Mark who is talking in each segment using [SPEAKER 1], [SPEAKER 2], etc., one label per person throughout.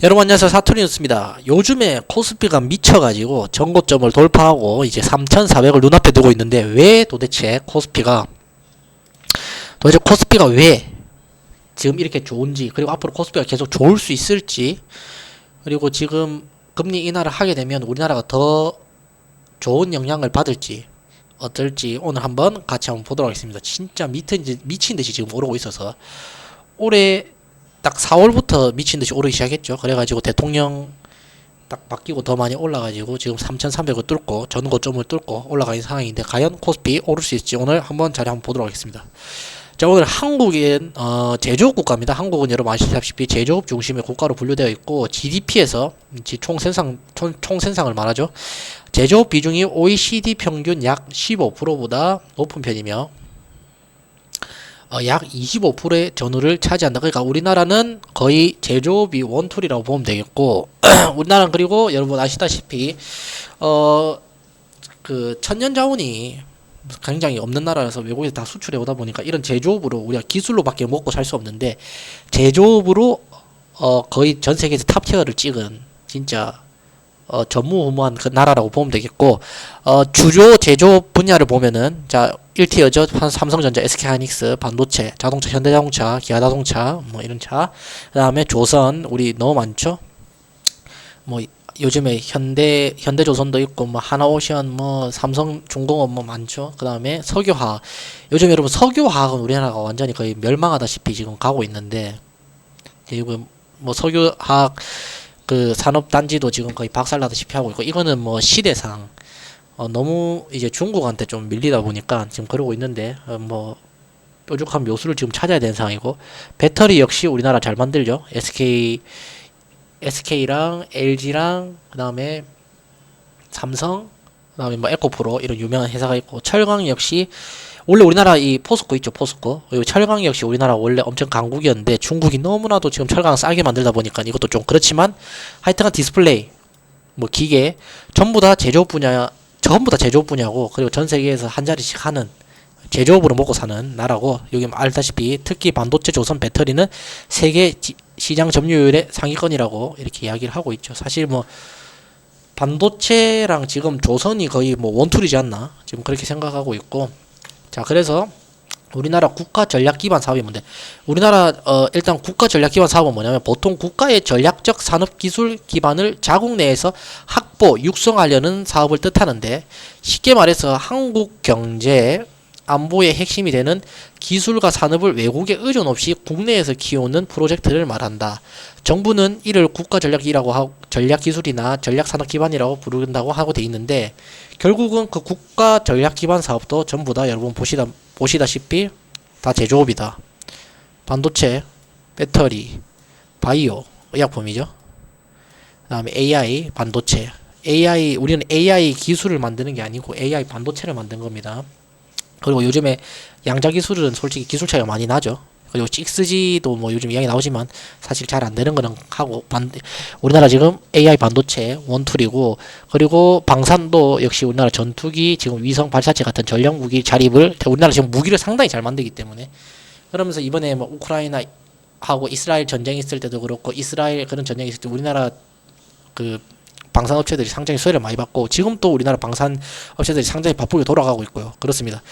[SPEAKER 1] 여러분 안녕하세요. 사투리였습니다. 요즘에 코스피가 미쳐가지고 전고점을 돌파하고 이제 3,400을 눈앞에 두고 있는데 왜 도대체 코스피가 도대체 코스피가 왜 지금 이렇게 좋은지 그리고 앞으로 코스피가 계속 좋을 수 있을지 그리고 지금 금리 인하를 하게 되면 우리나라가 더 좋은 영향을 받을지 어떨지 오늘 한번 같이 한번 보도록 하겠습니다. 진짜 미친 듯이 지금 오르고 있어서 올해 딱 4월부터 미친 듯이 오르기 시작했죠. 그래가지고 대통령 딱 바뀌고 더 많이 올라가지고 지금 3,300을 뚫고 전고점을 뚫고 올라가는 상황인데 과연 코스피 오를 수 있을지 오늘 한번 자리 한번 보도록 하겠습니다. 자 오늘 한국인 어, 제조업 국가입니다. 한국은 여러분 아시다시피 제조업 중심의 국가로 분류되어 있고 GDP에서 총 생산 총, 총 생산을 말하죠. 제조업 비중이 OECD 평균 약 15%보다 높은 편이며 어, 약 25%의 전후를 차지한다. 그러니까 우리나라는 거의 제조업이 원툴이라고 보면 되겠고, 우리나라는 그리고 여러분 아시다시피 어 그 천년 자원이 굉장히 없는 나라라서 외국에서 다 수출해 오다 보니까 이런 제조업으로 우리가 기술로밖에 먹고 살 수 없는데 제조업으로 어 거의 전 세계에서 탑 티어를 찍은 진짜 어 전무후무한 그 나라라고 보면 되겠고 어 주요 제조업 분야를 보면은 자 1티어죠. 삼성전자, SK하이닉스, 반도체, 자동차, 현대자동차, 기아자동차, 뭐 이런 차. 그 다음에 조선 우리 너무 많죠. 뭐 요즘에 현대 현대조선도 있고 뭐 하나오션 뭐 삼성 중공업 뭐 많죠. 그다음에 석유화학. 요즘 여러분 석유화학은 우리나라가 완전히 거의 멸망하다시피 지금 가고 있는데 지금 뭐 석유화학 그 산업 단지도 지금 거의 박살나다시피 하고 있고 이거는 뭐 시대상 어, 너무 이제 중국한테 좀 밀리다 보니까 지금 그러고 있는데 어, 뭐 뾰족한 묘수를 지금 찾아야 되는 상황이고 배터리 역시 우리나라 잘 만들죠. SK SK랑 LG랑 그다음에 삼성 그다음에 뭐 에코프로 이런 유명한 회사가 있고 철강 역시 원래 우리나라 이 포스코 있죠 포스코 그리고 철강 역시 우리나라 원래 엄청 강국이었는데 중국이 너무나도 지금 철강 싸게 만들다 보니까 이것도 좀 그렇지만 하여튼간 디스플레이 뭐 기계 전부 다 제조업 분야 전부 다 제조업 분야고 그리고 전 세계에서 한 자리씩 하는 제조업으로 먹고 사는 나라고 여기 알다시피 특히 반도체 조선 배터리는 세계 지, 시장 점유율의 상위권이라고 이렇게 이야기를 하고 있죠. 사실 뭐 반도체랑 지금 조선이 거의 뭐 원툴이지 않나 지금 그렇게 생각하고 있고 자 그래서 우리나라 국가 전략 기반 사업이 뭔데? 우리나라 어 일단 국가 전략 기반 사업은 뭐냐면 보통 국가의 전략적 산업 기술 기반을 자국 내에서 확보, 육성하려는 사업을 뜻하는데 쉽게 말해서 한국 경제 안보의 핵심이 되는 기술과 산업을 외국에 의존 없이 국내에서 키우는 프로젝트를 말한다. 정부는 이를 국가 전략이라고 하고 전략 기술이나 전략 산업 기반이라고 부른다고 하고 돼 있는데 결국은 그 국가 전략 기반 사업도 전부 다 여러분 보시다 보시다시피 다 제조업이다. 반도체, 배터리, 바이오, 의약품이죠. 그 다음에 AI, 반도체. AI 우리는 AI 기술을 만드는 게 아니고 AI 반도체를 만든 겁니다. 그리고 요즘에 양자 기술은 솔직히 기술 차이가 많이 나죠. 그리고 6G도 뭐 요즘 이야기 나오지만 사실 잘 안 되는 거는 하고 반 우리나라 지금 AI 반도체 원툴이고 그리고 방산도 역시 우리나라 전투기 지금 위성 발사체 같은 전략 무기 자립을 우리나라 지금 무기를 상당히 잘 만들기 때문에 그러면서 이번에 뭐 우크라이나 하고 이스라엘 전쟁 있을 때도 그렇고 이스라엘 그런 전쟁 있을 때 우리나라 그 방산 업체들이 상당히 수혜를 많이 받고 지금 또 우리나라 방산 업체들이 상당히 바쁘게 돌아가고 있고요. 그렇습니다.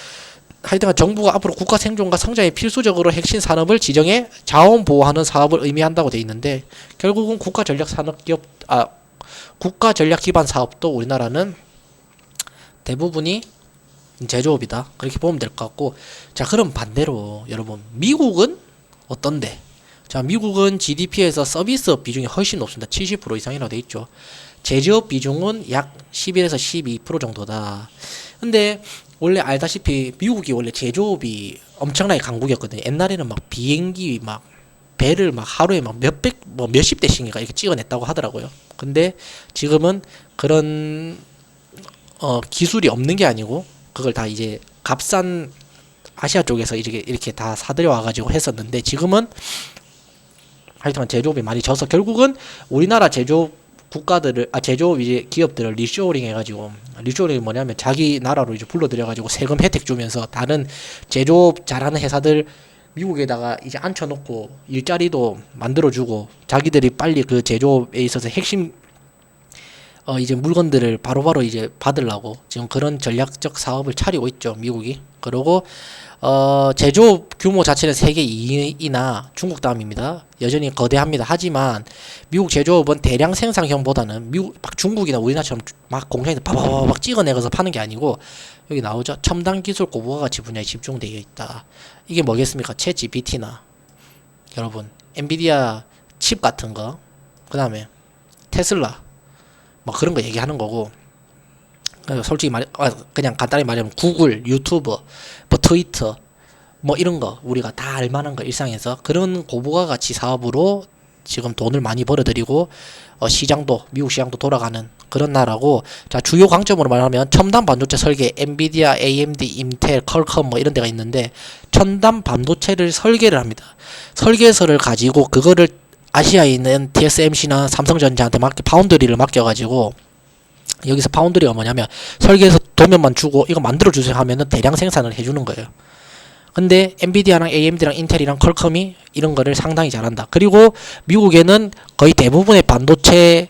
[SPEAKER 1] 하여튼 정부가 앞으로 국가 생존과 성장에 필수적으로 핵심 산업을 지정해 자원 보호하는 사업을 의미한다고 돼 있는데 결국은 국가 전략 산업 기업 아 국가 전략 기반 사업도 우리나라는 대부분이 제조업이다. 그렇게 보면 될 것 같고. 자 그럼 반대로 여러분 미국은 어떤데? 자 미국은 GDP에서 서비스업 비중이 훨씬 높습니다. 70% 이상이라고 돼 있죠. 제조업 비중은 약 11에서 12% 정도다. 근데 원래 알다시피 미국이 원래 제조업이 엄청나게 강국이었거든요. 옛날에는 막 비행기 막 배를 막 하루에 막 몇백 뭐 몇십 대씩인가 이렇게 찍어냈다고 하더라고요. 근데 지금은 그런 어 기술이 없는 게 아니고 그걸 다 이제 값싼 아시아 쪽에서 이렇게 이렇게 다 사들여 와가지고 했었는데 지금은 하여튼 제조업이 많이 져서 결국은 우리나라 제조업 국가들을 아 제조업 이제 기업들을 리쇼링 해가지고 리쇼링이 뭐냐면 자기 나라로 이제 불러들여가지고 세금 혜택 주면서 다른 제조업 잘하는 회사들 미국에다가 이제 앉혀놓고 일자리도 만들어주고 자기들이 빨리 그 제조업에 있어서 핵심 어 이제 물건들을 바로바로 이제 받으려고 지금 그런 전략적 사업을 차리고 있죠 미국이. 그리고 어 제조업 규모 자체는 세계 2위나 중국 다음입니다. 여전히 거대합니다. 하지만 미국 제조업은 대량 생산형보다는 미국 막 중국이나 우리나라처럼 막 공장에서 바바바박 찍어내서 파는 게 아니고 여기 나오죠. 첨단 기술 고부가 가치 분야에 집중되어 있다. 이게 뭐겠습니까? 챗 GPT나 여러분 엔비디아 칩 같은 거 그 다음에 테슬라 뭐 그런 거 얘기하는 거고. 어, 솔직히 말 아, 그냥 간단히 말하면 구글, 유튜브, 뭐 트위터 뭐 이런 거 우리가 다 알만한 거 일상에서 그런 고부가 가치 사업으로 지금 돈을 많이 벌어들이고 어, 시장도 미국 시장도 돌아가는 그런 나라고 자 주요 강점으로 말하면 첨단 반도체 설계 엔비디아, AMD, 인텔, 컬컴 뭐 이런 데가 있는데 첨단 반도체를 설계를 합니다. 설계서를 가지고 그거를 아시아에 있는 TSMC나 삼성전자한테 맡겨 파운드리를 맡겨가지고 여기서 파운드리가 뭐냐면 설계서 도면만 주고 이거 만들어 주세요 하면은 대량 생산을 해주는 거예요. 근데 엔비디아랑 AMD랑 인텔이랑 컬컴이 이런 거를 상당히 잘한다. 그리고 미국에는 거의 대부분의 반도체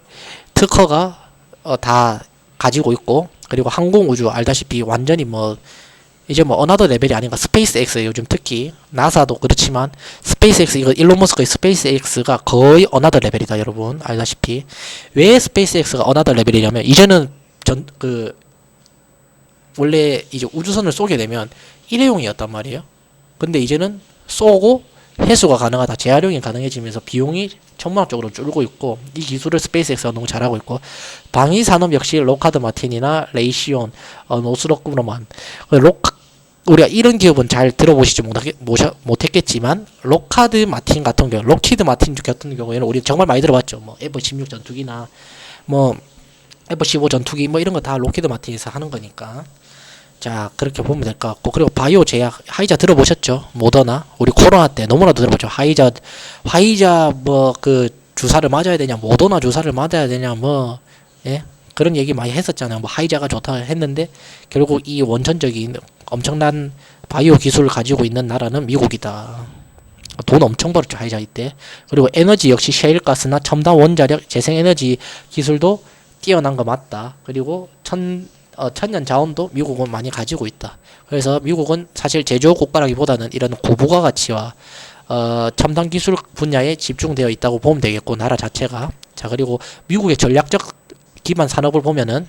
[SPEAKER 1] 특허가 어, 다 가지고 있고 그리고 항공 우주 알다시피 완전히 뭐 이제 뭐 어나더 레벨이 아닌가 스페이스X 요즘 특히 나사도 그렇지만 스페이스X 이거 일론 머스크의 스페이스X가 거의 어나더 레벨이다 여러분. 알다시피. 왜 스페이스X가 어나더 레벨이냐면 이제는 전 그 원래 이제 우주선을 쏘게 되면 일회용이었단 말이에요. 근데 이제는 쏘고 회수가 가능하다 재활용이 가능해지면서 비용이 천문학적으로 줄고 있고 이 기술을 스페이스X가 너무 잘하고 있고 방위 산업 역시 로카드 마틴이나 레이시온, 어, 노스록 그로만 록 우리가 이런 기업은 잘 들어보시지 못했겠지만 로카드 마틴 같은 경우, 로키드 마틴 같은 경우에는 우리 정말 많이 들어봤죠. 뭐 F-16 전투기나 뭐 F-15 전투기 뭐 이런 거 다 로키드 마틴에서 하는 거니까. 자 그렇게 보면 될 것 같고. 그리고 바이오 제약 하이자 들어보셨죠? 모더나. 우리 코로나 때 너무나도 들어봤죠. 하이자 화이자 뭐 그 주사를 맞아야 되냐 모더나 주사를 맞아야 되냐 뭐 예 그런 얘기 많이 했었잖아요. 뭐 하이자가 좋다 했는데 결국 이 원천적인 엄청난 바이오 기술을 가지고 있는 나라는 미국이다. 돈 엄청 벌었죠 하이자 이때. 그리고 에너지 역시 셰일가스나 첨단 원자력 재생에너지 기술도 뛰어난 거 맞다. 그리고 천 어, 천연 자원도 미국은 많이 가지고 있다. 그래서 미국은 사실 제조 국가라기보다는 이런 고부가 가치와 어, 첨단 기술 분야에 집중되어 있다고 보면 되겠고 나라 자체가. 자 그리고 미국의 전략적 기반 산업을 보면은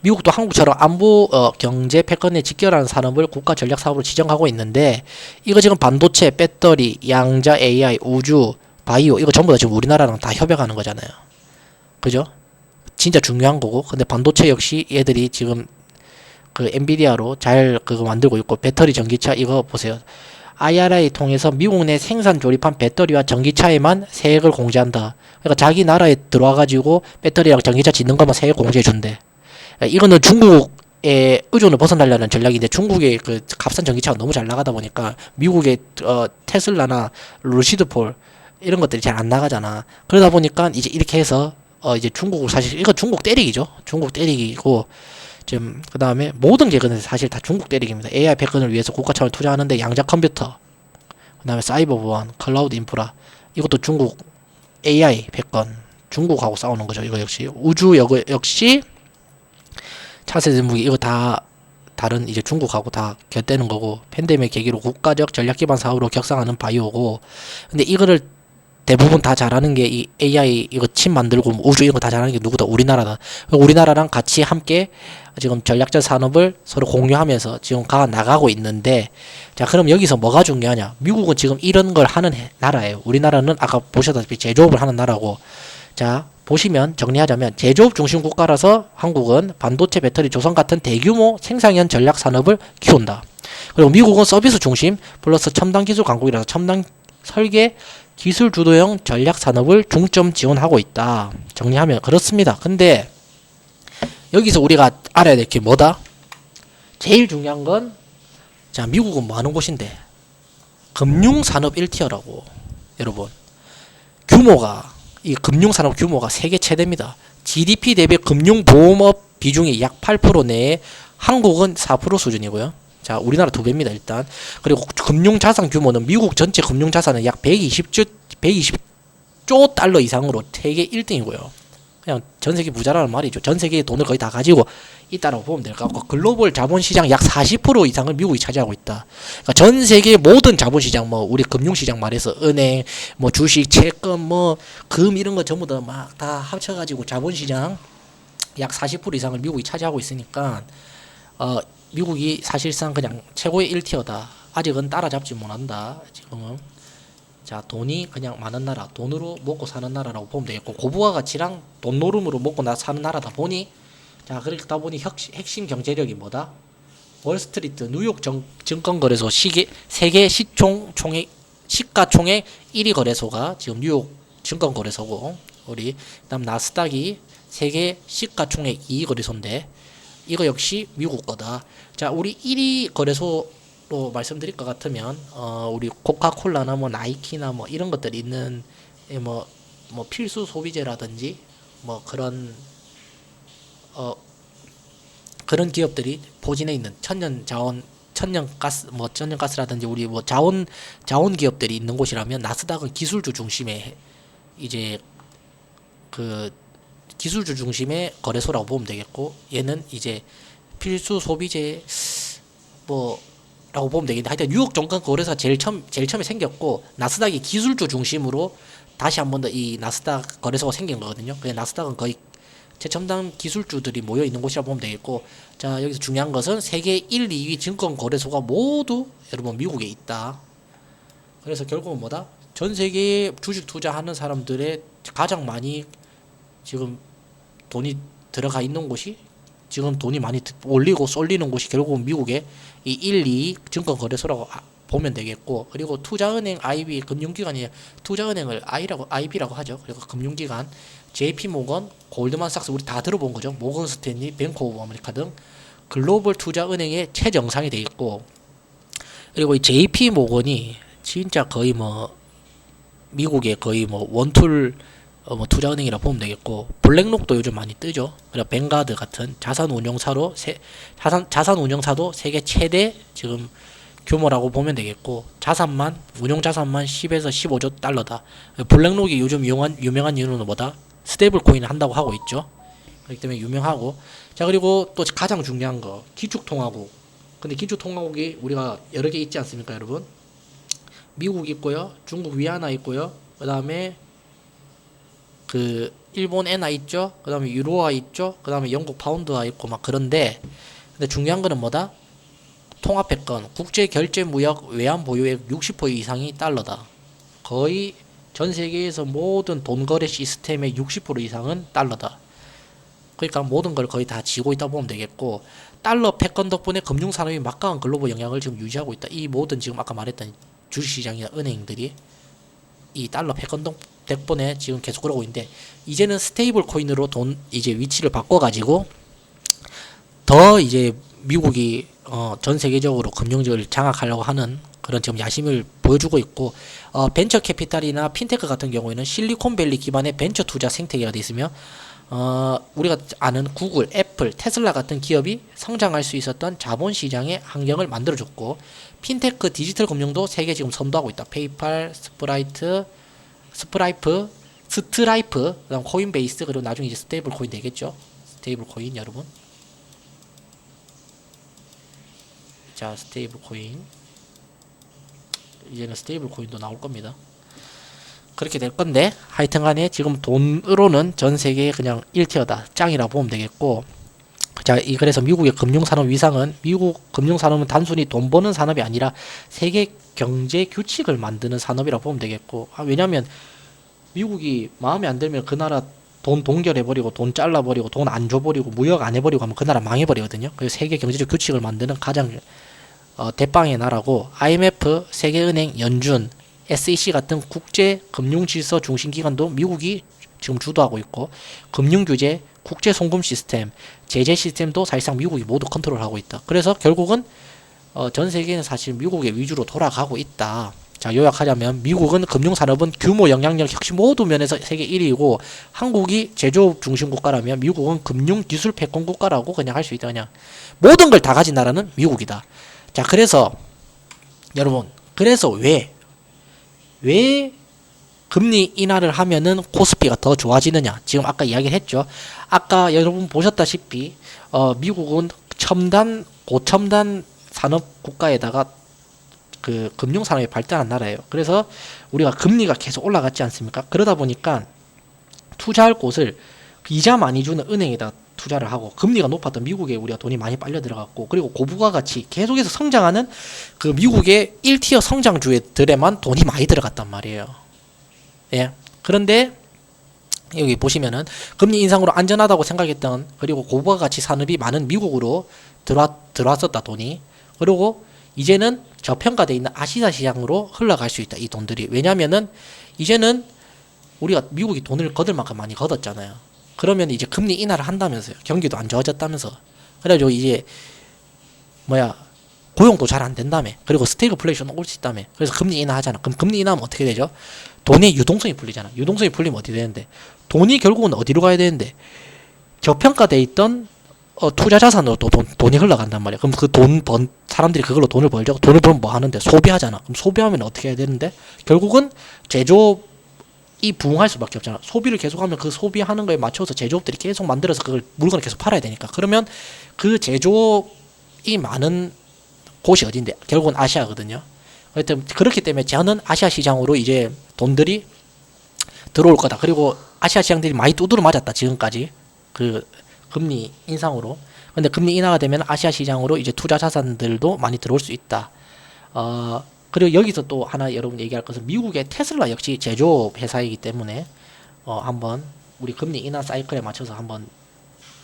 [SPEAKER 1] 미국도 한국처럼 안보 어, 경제 패권에 직결하는 산업을 국가 전략 사업으로 지정하고 있는데 이거 지금 반도체, 배터리, 양자 AI, 우주, 바이오 이거 전부 다 지금 우리나라랑 다 협약하는 거잖아요. 그죠? 진짜 중요한 거고 근데 반도체 역시 얘들이 지금 그 엔비디아로 잘 그거 만들고 있고 배터리 전기차 이거 보세요. IRA 통해서 미국 내 생산 조립한 배터리와 전기차에만 세액을 공제한다. 그러니까 자기 나라에 들어와 가지고 배터리랑 전기차 짓는 것만 세액 공제해 준대. 이거는 중국의 의존을 벗어나려는 전략인데 중국의 그 값싼 전기차가 너무 잘 나가다 보니까 미국의 어, 테슬라나 루시드폴 이런 것들이 잘 안 나가잖아. 그러다 보니까 이제 이렇게 해서 어 이제 중국을 사실 이거 중국 때리기죠. 중국 때리기고 지금 그 다음에 모든 개근은 사실 다 중국 때리기입니다. AI 패권을 위해서 국가 차원 투자하는데 양자 컴퓨터, 그 다음에 사이버 보안, 클라우드 인프라 이것도 중국 AI 패권 중국하고 싸우는 거죠. 이거 역시 우주 역 역시 차세대 무기 이거 다 다른 이제 중국하고 다 곁대는 거고 팬데믹 계기로 국가적 전략 기반 사업으로 격상하는 바이오고 근데 이거를 대부분 다 잘하는 게 이 AI 이거 칩 만들고 뭐 우주 이런 거 다 잘하는 게 누구다 우리나라다. 우리나라랑 같이 함께 지금 전략적 산업을 서로 공유하면서 지금 가 나가고 있는데 자 그럼 여기서 뭐가 중요하냐? 미국은 지금 이런 걸 하는 해- 나라예요. 우리나라는 아까 보셨다시피 제조업을 하는 나라고 자 보시면 정리하자면 제조업 중심 국가라서 한국은 반도체, 배터리, 조선 같은 대규모 생산형 전략 산업을 키운다. 그리고 미국은 서비스 중심 플러스 첨단 기술 강국이라서 첨단 설계 기술 주도형 전략 산업을 중점 지원하고 있다. 정리하면 그렇습니다. 근데 여기서 우리가 알아야 될 게 뭐다? 제일 중요한 건 자, 미국은 뭐 하는 곳인데? 금융 산업 1티어라고. 여러분. 규모가 이 금융 산업 규모가 세계 최대입니다. GDP 대비 금융 보험업 비중이 약 8% 내에 한국은 4% 수준이고요. 자, 우리나라 두 배입니다, 일단. 그리고 금융 자산 규모는 미국 전체 금융 자산은 약 120조 120조 달러 이상으로 세계 1등이고요. 그냥 전 세계 부자라는 말이죠. 전 세계의 돈을 거의 다 가지고 있다라고 보면 될 것 같고 글로벌 자본 시장 약 40% 이상을 미국이 차지하고 있다. 그러니까 전 세계 모든 자본 시장 뭐 우리 금융 시장 말해서 은행, 뭐 주식, 채권, 뭐 금 이런 거 전부 다 막 다 합쳐 가지고 자본 시장 약 40% 이상을 미국이 차지하고 있으니까 어 미국이 사실상 그냥 최고의 1티어다. 아직은 따라잡지 못한다. 지금은. 자, 돈이 그냥 많은 나라, 돈으로 먹고 사는 나라라고 보면 되겠고, 고부가 가치랑 돈 노름으로 먹고 나 사는 나라다 보니, 자, 그러다 보니 혁, 핵심 경제력이 뭐다? 월스트리트, 뉴욕 정, 증권거래소 시계, 세계 시총 총액, 시가총액 1위 거래소가 지금 뉴욕 증권거래소고, 우리, 그 다음 나스닥이 세계 시가총액 2위 거래소인데, 이거 역시 미국 거다. 자, 우리 1위 거래소로 말씀드릴 것 같으면 어, 우리 코카콜라나 뭐 나이키나 뭐 이런 것들이 있는 예, 뭐, 뭐 필수 소비재라든지 뭐 그런 어 그런 기업들이 포진해 있는 천연 자원 천연 가스 뭐 천연 가스라든지 우리 뭐 자원 자원 기업들이 있는 곳이라면 나스닥은 기술주 중심의 이제 그 기술주 중심의 거래소라고 보면 되겠고 얘는 이제 필수 소비재 뭐 라고 보면 되겠는데 하여튼 뉴욕 정권 거래소가 제일 처음 제일 처음에 생겼고 나스닥이 기술주 중심으로 다시 한 번 더 이 나스닥 거래소가 생긴 거거든요. 그 나스닥은 거의 최첨단 기술주들이 모여 있는 곳이라고 보면 되겠고 자 여기서 중요한 것은 세계 1, 2위 증권 거래소가 모두 여러분 미국에 있다. 그래서 결국은 뭐다? 전 세계에 주식 투자하는 사람들의 가장 많이 지금 돈이 들어가 있는 곳이 지금 돈이 많이 드- 올리고 쏠리는 곳이 결국은 미국의 이 1, 2 증권 거래소라고 아- 보면 되겠고 그리고 투자은행 IB 금융기관이 투자은행을 I라고 IB라고 하죠. 그리고 금융기관 JP 모건, 골드만삭스 우리 다 들어본 거죠. 모건 스탠리, 뱅크 오브 아메리카 등 글로벌 투자은행의 최정상이 돼 있고 그리고 이 JP 모건이 진짜 거의 뭐 미국의 거의 뭐 원툴 어, 뭐 투자은행이라 보면 되겠고 블랙록도 요즘 많이 뜨죠. 그리고 뱅가드 같은 자산 운용사로 세, 자산 자산 운용사도 세계 최대 지금 규모라고 보면 되겠고 자산만 운용 자산만 10에서 15조 달러다. 블랙록이 요즘 유명한 유명한 이유는 뭐다? 스테이블 코인을 한다고 하고 있죠. 그렇기 때문에 유명하고 자 그리고 또 가장 중요한 거 기축통화국. 근데 기축통화국이 우리가 여러 개 있지 않습니까, 여러분? 미국 있고요, 중국 위안화 있고요, 그 다음에 그 일본 엔화 있죠. 그다음에 유로화 있죠. 그다음에 영국 파운드화 있고 막 그런데 근데 중요한 거는 뭐다? 통합했건 국제 결제 무역 외환 보유액 60% 이상이 달러다. 거의 전 세계에서 모든 돈 거래 시스템의 60% 이상은 달러다. 그러니까 모든 걸 거의 다 지고 있다 보면 되겠고 달러 패권 덕분에 금융 산업이 막강한 글로벌 영향을 지금 유지하고 있다. 이 모든 지금 아까 말했던 주식시장이나 은행들이 이 달러 패권 덕- 덕분에 지금 계속 그러고 있는데 이제는 스테이블 코인으로 돈 이제 위치를 바꿔 가지고 더 이제 미국이 어, 전 세계적으로 금융직을 장악하려고 하는 그런 지금 야심을 보여주고 있고 어, 벤처 캐피탈이나 핀테크 같은 경우에는 실리콘밸리 기반의 벤처 투자 생태계가 돼 있으며 어, 우리가 아는 구글, 애플, 테슬라 같은 기업이 성장할 수 있었던 자본 시장의 환경을 만들어줬고 핀테크 디지털 금융도 세계 지금 선도하고 있다. 페이팔, 스프라이트, 스프라이프, 스트라이프, 그다음 코인베이스 그리고 나중에 이제 스테이블 코인 되겠죠. 스테이블 코인 여러분. 자, 스테이블 코인. 이제는 스테이블 코인도 나올 겁니다. 그렇게 될 건데 하여튼 간에 지금 돈으로는 전 세계에 그냥 1티어다. 짱이라 보면 되겠고 자, 이 그래서 미국의 금융산업 위상은 미국 금융산업은 단순히 돈 버는 산업이 아니라 세계 경제 규칙을 만드는 산업이라고 보면 되겠고 아, 왜냐하면 미국이 마음에 안 들면 그 나라 돈 동결해버리고 돈 잘라버리고 돈 안 줘버리고 무역 안 해버리고 하면 그 나라 망해버리거든요. 그래서 세계 경제적 규칙을 만드는 가장 어, 대빵의 나라고 IMF, 세계은행, 연준, SEC 같은 국제 금융 질서 중심 기관도 미국이 지금 주도하고 있고 금융 규제, 국제 송금 시스템, 제재 시스템도 사실상 미국이 모두 컨트롤하고 있다. 그래서 결국은 어, 전 세계는 사실 미국의 위주로 돌아가고 있다. 자, 요약하자면 미국은 금융 산업은 규모, 영향력, 혁신 모두 면에서 세계 1위고 한국이 제조업 중심 국가라면 미국은 금융 기술 패권 국가라고 그냥 할 수 있다. 그냥 모든 걸 다 가진 나라는 미국이다. 자, 그래서 여러분, 그래서 왜, 왜 금리 인하를 하면은 코스피가 더 좋아지느냐? 지금 아까 이야기를 했죠. 아까 여러분 보셨다시피, 어, 미국은 첨단, 고첨단 산업 국가에다가 그 금융 산업이 발달한 나라예요. 그래서 우리가 금리가 계속 올라갔지 않습니까? 그러다 보니까 투자할 곳을 이자 많이 주는 은행에다 투자를 하고 금리가 높았던 미국에 우리가 돈이 많이 빨려 들어갔고 그리고 고부가 같이 계속해서 성장하는 그 미국의 1티어 성장주들에만 돈이 많이 들어갔단 말이에요. 예. 그런데 여기 보시면은 금리 인상으로 안전하다고 생각했던 그리고 고부가 가치 산업이 많은 미국으로 들어왔, 들어왔었다 돈이. 그리고 이제는 저평가돼 있는 아시아 시장으로 흘러갈 수 있다 이 돈들이. 왜냐면은 이제는 우리가 미국이 돈을 거둘 만큼 많이 걷었잖아요. 그러면 이제 금리 인하를 한다면서요. 경기도 안 좋아졌다면서. 그래가지고 이제 뭐야 고용도 잘 안 된다며. 그리고 스테이크플레이션 올 수 있다며. 그래서 금리 인하하잖아. 그럼 금리 인하하면 어떻게 되죠 돈의 유동성이 풀리잖아 유동성이 풀리면 어디 되는데 돈이 결국은 어디로 가야 되는데 저평가돼 있던 어, 투자 자산으로 또 돈, 돈이 흘러간단 말이야. 그럼 그 돈 번, 사람들이 그걸로 돈을 벌죠. 돈을 벌면 뭐 하는데? 소비하잖아. 그럼 소비하면 어떻게 해야 되는데? 결국은 제조업이 부흥할 수밖에 없잖아. 소비를 계속하면 그 소비하는 거에 맞춰서 제조업들이 계속 만들어서 그걸 물건을 계속 팔아야 되니까. 그러면 그 제조업이 많은 곳이 어딘데? 결국은 아시아거든요. 하여튼 그렇기 때문에 저는 아시아 시장으로 이제 돈들이 들어올 거다. 그리고 아시아 시장들이 많이 두드러 맞았다. 지금까지. 그 금리 인상으로. 근데 금리 인하가 되면 아시아 시장으로 이제 투자 자산들도 많이 들어올 수 있다. 어, 그리고 여기서 또 하나 여러분 얘기할 것은 미국의 테슬라 역시 제조업 회사이기 때문에 어, 한번 우리 금리 인하 사이클에 맞춰서 한번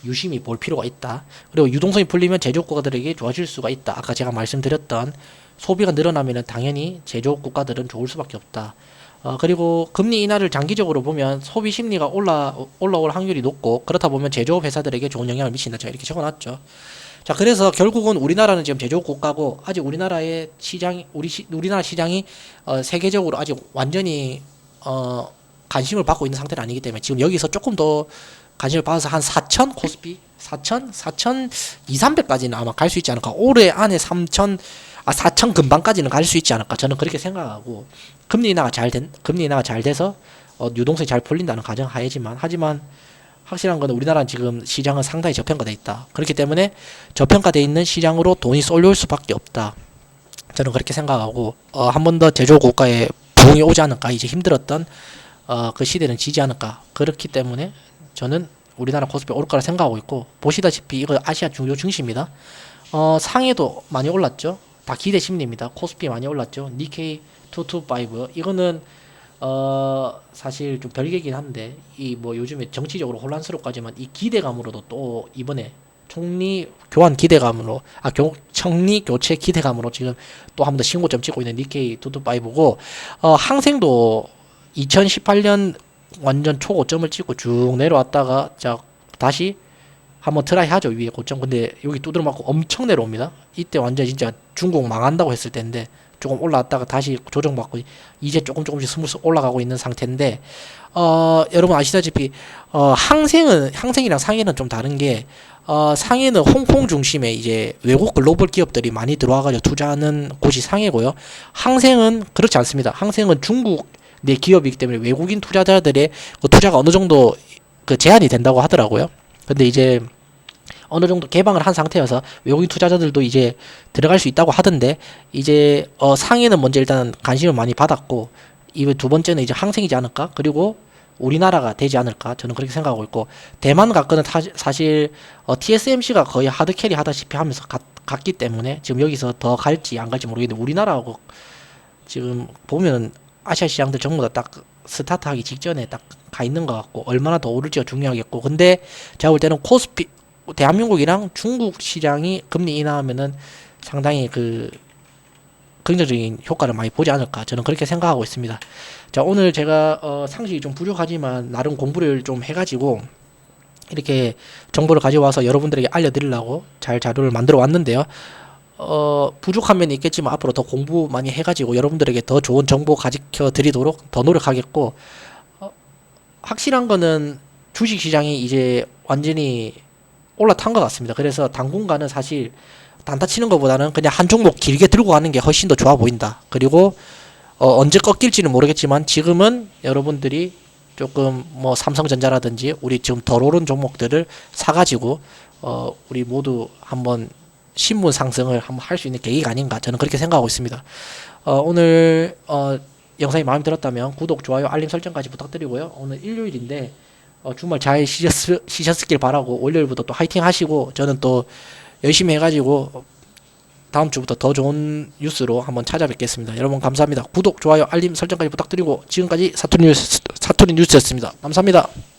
[SPEAKER 1] 유심히 볼 필요가 있다. 그리고 유동성이 풀리면 제조업 국가들에게 좋아질 수가 있다. 아까 제가 말씀드렸던 소비가 늘어나면 당연히 제조업 국가들은 좋을 수밖에 없다. 어, 그리고 금리 인하를 장기적으로 보면 소비 심리가 올라, 올라올 확률이 높고 그렇다 보면 제조업 회사들에게 좋은 영향을 미친다. 제가 이렇게 적어놨죠. 자, 그래서 결국은 우리나라는 지금 제조업 국가고 아직 우리나라의 시장이, 우리 시, 우리나라 시장이 어, 세계적으로 아직 완전히 어, 관심을 받고 있는 상태는 아니기 때문에 지금 여기서 조금 더 관심을 받아서 한 4천 코스피 4천 4천 2, 300까지는 아마 갈 수 있지 않을까. 올해 안에 3천 아 4천 금방까지는 갈 수 있지 않을까. 저는 그렇게 생각하고 금리 인하가 잘 된, 금리 인하가 잘 돼서 어, 유동성이 잘 풀린다는 가정 하에지만 하지만 확실한 건 우리나라는 지금 시장은 상당히 저평가돼 있다. 그렇기 때문에 저평가돼 있는 시장으로 돈이 쏠려올 수밖에 없다. 저는 그렇게 생각하고 어, 한 번 더 제조 고가에 부흥이 오지 않을까 이제 힘들었던 어, 그 시대는 지지 않을까 그렇기 때문에 저는 우리나라 코스피 오를 거라 생각하고 있고 보시다시피 이거 아시아 중요 증시입니다. 어, 상해도 많이 올랐죠. 다 기대 심리입니다. 코스피 많이 올랐죠. 니케이 225 이거는 어 사실 좀 별개긴 한데 이 뭐 요즘에 정치적으로 혼란스럽까지만 이 기대감으로도 또 이번에 총리 교환 기대감으로 아 교, 총리 교체 기대감으로 지금 또 한 번 더 신고점 찍고 있는 니케이 225고 어 항생도 2018년 완전 초고점을 찍고 쭉 내려왔다가 자 다시 한번 트라이 하죠 위에 고점 근데 여기 두드려 맞고 엄청 내려옵니다 이때 완전 진짜 중국 망한다고 했을 때인데 조금 올라왔다가 다시 조정받고 이제 조금 조금씩 스무스 올라가고 있는 상태인데 어 여러분 아시다시피 어 항생은 항생이랑 상해는 좀 다른 게 어, 상해는 홍콩 중심의 이제 외국 글로벌 기업들이 많이 들어와가지고 투자하는 곳이 상해고요. 항생은 그렇지 않습니다. 항생은 중국 내 기업이기 때문에 외국인 투자자들의 그 투자가 어느 정도 그 제한이 된다고 하더라고요. 근데 이제 어느 정도 개방을 한 상태여서 외국인 투자자들도 이제 들어갈 수 있다고 하던데 이제 어 상해는 먼저 일단 관심을 많이 받았고 이두 번째는 이제 항생이지 않을까? 그리고 우리나라가 되지 않을까? 저는 그렇게 생각하고 있고 대만 가거는 사실 어, TSMC가 거의 하드캐리 하다시피 하면서 갔, 갔기 때문에 지금 여기서 더 갈지 안 갈지 모르겠는데 우리나라하고 지금 보면은 아시아 시장들 전부 다 딱 스타트하기 직전에 딱 가 있는 것 같고 얼마나 더 오를지가 중요하겠고 근데 제가 볼 때는 코스피 대한민국이랑 중국 시장이 금리 인하하면은 상당히 그 긍정적인 효과를 많이 보지 않을까 저는 그렇게 생각하고 있습니다. 자 오늘 제가 어, 상식이 좀 부족하지만 나름 공부를 좀 해가지고 이렇게 정보를 가져와서 여러분들에게 알려드리려고 잘 자료를 만들어 왔는데요. 어, 부족한 면이 있겠지만 앞으로 더 공부 많이 해가지고 여러분들에게 더 좋은 정보 가르쳐 드리도록 더 노력하겠고 어, 확실한 거는 주식 시장이 이제 완전히 올라탄 것 같습니다. 그래서 당분간은 사실 단타 치는 것보다는 그냥 한 종목 길게 들고 가는 게 훨씬 더 좋아 보인다. 그리고 어, 언제 꺾일지는 모르겠지만 지금은 여러분들이 조금 뭐 삼성전자라든지 우리 지금 덜 오른 종목들을 사가지고 어, 우리 모두 한번 신분 상승을 한번 할 수 있는 계기가 아닌가 저는 그렇게 생각하고 있습니다. 어, 오늘 어, 영상이 마음에 들었다면 구독, 좋아요, 알림 설정까지 부탁드리고요. 오늘 일요일인데 어, 주말 잘 쉬셨, 쉬셨길 바라고 월요일부터 또 화이팅 하시고 저는 또 열심히 해가지고 다음 주부터 더 좋은 뉴스로 한번 찾아뵙겠습니다. 여러분 감사합니다. 구독, 좋아요, 알림 설정까지 부탁드리고 지금까지 사투리 뉴스 사투리 뉴스였습니다. 감사합니다.